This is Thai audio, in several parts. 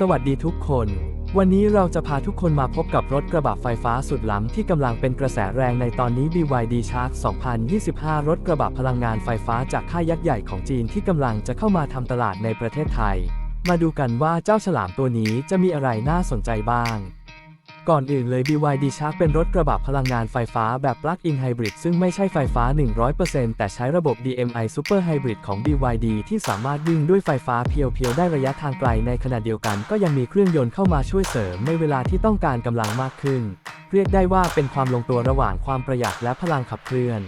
สวัสดีทุกคน วันนี้เราจะพาทุกคนมาพบกับรถกระบะไฟฟ้าสุดล้ำที่กำลังเป็นกระแสแรงในตอนนี้ BYD Shark 2025 รถกระบะพลังงานไฟฟ้าจากค่ายยักษ์ใหญ่ของจีนที่กำลังจะเข้ามาทำตลาดในประเทศไทย มาดูกันว่าเจ้าฉลามตัวนี้จะมีอะไรน่าสนใจบ้าง ก่อนอื่นเลย BYD Shark เป็นรถกระบะพลังงานไฟฟ้าแบบ Plug-in Hybrid ซึ่งไม่ใช่ไฟฟ้า 100%แต่ใช้ระบบ DMI Super Hybrid ของ BYD ที่สามารถวิ่งด้วยไฟฟ้าเพียวๆ ได้ระยะทางไกลในขณะเดียวกันก็ยังมีเครื่องยนต์เข้ามาช่วยเสริมในเวลาที่ต้องการกำลังมากขึ้น เรียกได้ว่าเป็นความลงตัวระหว่างความประหยัดและพลังขับเคลื่อน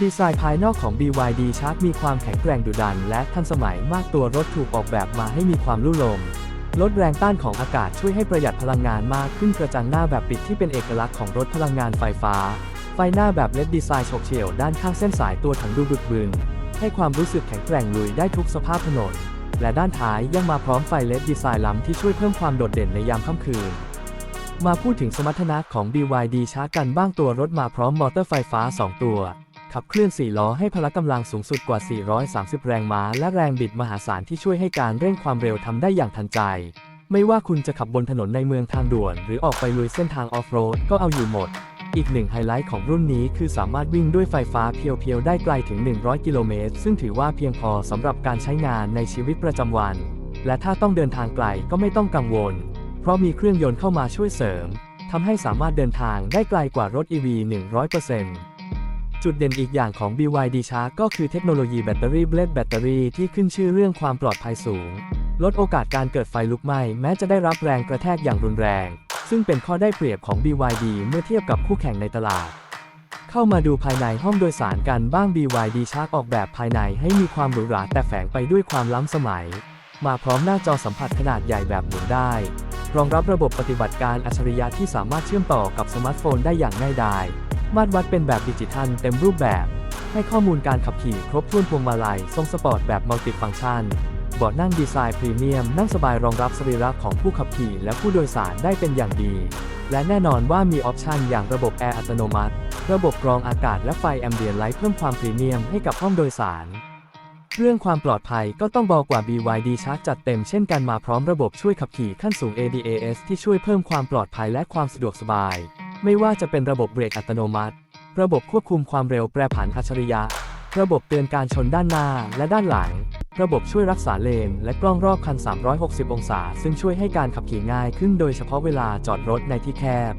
ดีไซน์ภายนอกของ BYD Shark มีความแข็งแกร่งดุดัน และทันสมัยมากตัวรถถูกออกแบบมาให้มีความลู่ลม ลดแรงต้านของอากาศช่วยให้ประหยัดพลังงานมากขึ้นกระจังหน้าแบบปิดที่เป็นเอกลักษณ์ของรถพลังงานไฟฟ้า ไฟหน้าแบบเล็ดดีไซน์ฉกเฉี่ยวด้านข้างเส้นสายตัวถังดูบึกบึนให้ความรู้สึกแข็งแกร่งลุยได้ทุกสภาพถนน และด้านท้ายยังมาพร้อมไฟเล็ดดีไซน์ล้ำที่ช่วยเพิ่มความโดดเด่นในยามค่ำคืน มาพูดถึงสมรรถนะของ BYD ช้ากันบ้างตัวรถมาพร้อมมอเตอร์ไฟฟ้า 2 ตัว ขับเคลื่อน 4 ล้อให้พละกำลังสูงสุดกว่า 430 แรงม้า และแรงบิดมหาศาลที่ช่วยให้การเร่งความเร็วทำได้อย่างทันใจ ไม่ว่าคุณจะขับบนถนนในเมืองทางด่วน หรือออกไปลุยเส้นทางออฟโรดก็เอาอยู่หมด อีกหนึ่งไฮไลท์ของรุ่นนี้คือสามารถวิ่งด้วยไฟฟ้าเพียวๆ ได้ไกลถึง 100 กิโลเมตร ซึ่งถือว่าเพียงพอสำหรับการใช้งานในชีวิตประจำวัน และถ้าต้องเดินทางไกลก็ไม่ต้องกังวล เพราะมีเครื่องยนต์เข้ามาช่วยเสริมทำให้สามารถเดินทางได้ไกลกว่ารถ EV 100% จุดเด่นอีกอย่างของ BYD Shark ก็คือเทคโนโลยีแบตเตอรี่เบลดแบตเตอรี่ที่ขึ้นชื่อเรื่องความปลอดภัยสูง ลดโอกาสการเกิดไฟลุกไหม้แม้จะได้รับแรงกระแทกอย่างรุนแรง ซึ่งเป็นข้อได้เปรียบของ BYD เมื่อเทียบกับคู่แข่งในตลาด เข้ามาดูภายในห้องโดยสารกันบ้าง BYD Shark ออกแบบภายในให้มีความหรูหราแต่แฝงไปด้วยความล้ำสมัย มาพร้อมหน้าจอสัมผัสขนาดใหญ่แบบหมุนได้ รองรับระบบปฏิบัติการอัจฉริยะที่สามารถเชื่อมต่อกับสมาร์ทโฟนได้อย่างง่ายดาย มาตรวัดเป็นแบบดิจิทัลเต็มรูปแบบ ให้ข้อมูลการขับขี่ครบถ้วนพวงมาลัย ทรงสปอร์ตแบบมัลติฟังก์ชันเบาะนั่งดีไซน์พรีเมียม นั่งสบายรองรับสรีระของผู้ขับขี่และผู้โดยสารได้เป็นอย่างดี และแน่นอนว่ามีออปชันอย่างระบบแอร์อัตโนมัติ ระบบกรองอากาศและไฟแอมเบียนไลท์เพิ่มความพรีเมียมให้กับห้องโดยสารเรื่องความปลอดภัยก็ต้องบอกว่า BYD Shark จัดเต็มเช่นกันมาพร้อมระบบช่วยขับขี่ขั้นสูง ADAS ที่ช่วยเพิ่มความปลอดภัยและความสะดวกสบาย ไม่ว่าจะเป็นระบบเบรกอัตโนมัติ ระบบควบคุมความเร็วแปรผันอัจฉริยะ ระบบเตือนการชนด้านหน้าและด้านหลัง ระบบช่วยรักษาเลน และกล้องรอบคัน 360 องศา ซึ่งช่วยให้การขับขี่ง่ายขึ้นโดยเฉพาะเวลาจอดรถในที่แคบ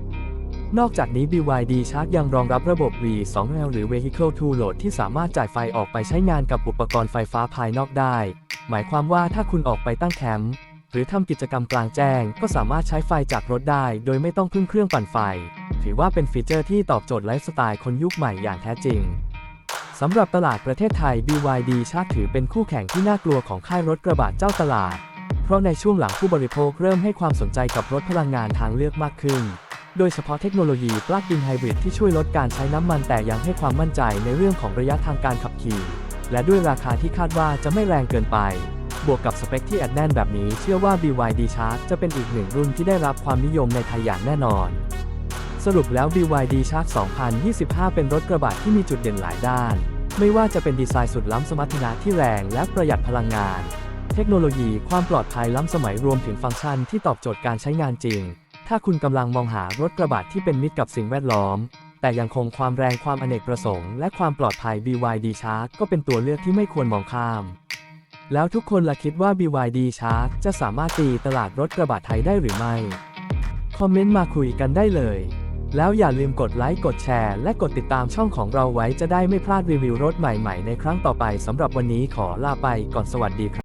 นอกจากนี้ BYD Shark ยังรองรับระบบ V2L หรือ Vehicle to Load ที่สามารถจ่ายไฟออกไปใช้งานกับอุปกรณ์ไฟฟ้าภายนอกได้ หมายความว่าถ้าคุณออกไปตั้งแคมป์หรือทำกิจกรรมกลางแจ้ง ก็สามารถใช้ไฟจากรถได้ โดยไม่ต้องพึ่งเครื่องปั่นไฟ ถือว่าเป็นฟีเจอร์ที่ตอบโจทย์ไลฟ์สไตล์คนยุคใหม่อย่างแท้จริงสำหรับตลาดประเทศไทย BYD Shark ถือเป็นคู่แข่งที่น่ากลัวของค่ายรถกระบะเจ้าตลาด เพราะในช่วงหลังผู้บริโภคเริ่มให้ความสนใจกับรถพลังงานทางเลือกมากขึ้น โดยเฉพาะเทคโนโลยี Plug-in Hybrid ที่ช่วยลดการใช้น้ำมันแต่ยังให้ความมั่นใจในเรื่องของระยะทางการขับขี่ และด้วยราคาที่คาดว่าจะไม่แรงเกินไป บวกกับสเปคที่แอดแน่นแบบนี้เชื่อว่า BYD Shark จะเป็นอีกหนึ่งรุ่นที่ได้รับความนิยมในไทยอย่างแน่นอน สรุปแล้ว BYD Shark 2025 เป็นรถกระบะที่มีจุดเด่นหลายด้าน ไม่ว่าจะเป็นดีไซน์สุดล้ำสมรรถนะที่แรงและประหยัดพลังงาน เทคโนโลยีความปลอดภัยล้ำสมัยรวมถึงฟังก์ชันที่ตอบโจทย์การใช้งานจริง ถ้าคุณกำลังมองหารถกระบะที่เป็นมิตรกับสิ่งแวดล้อม แต่ยังคงความแรงความอเนกประสงค์และความปลอดภัย BYD Shark ก็เป็นตัวเลือกที่ไม่ควรมองข้าม แล้วทุกคนล่ะคิดว่า BYD Shark จะสามารถตีตลาดรถกระบะไทยได้หรือไม่ คอมเมนต์มาคุยกันได้เลย แล้วอย่าลืมกดไลค์ กดแชร์ และกดติดตามช่องของเราไว้จะได้ไม่พลาดรีวิวรถใหม่ๆ ในครั้งต่อไปสำหรับวันนี้ขอลาไปก่อนสวัสดีครับ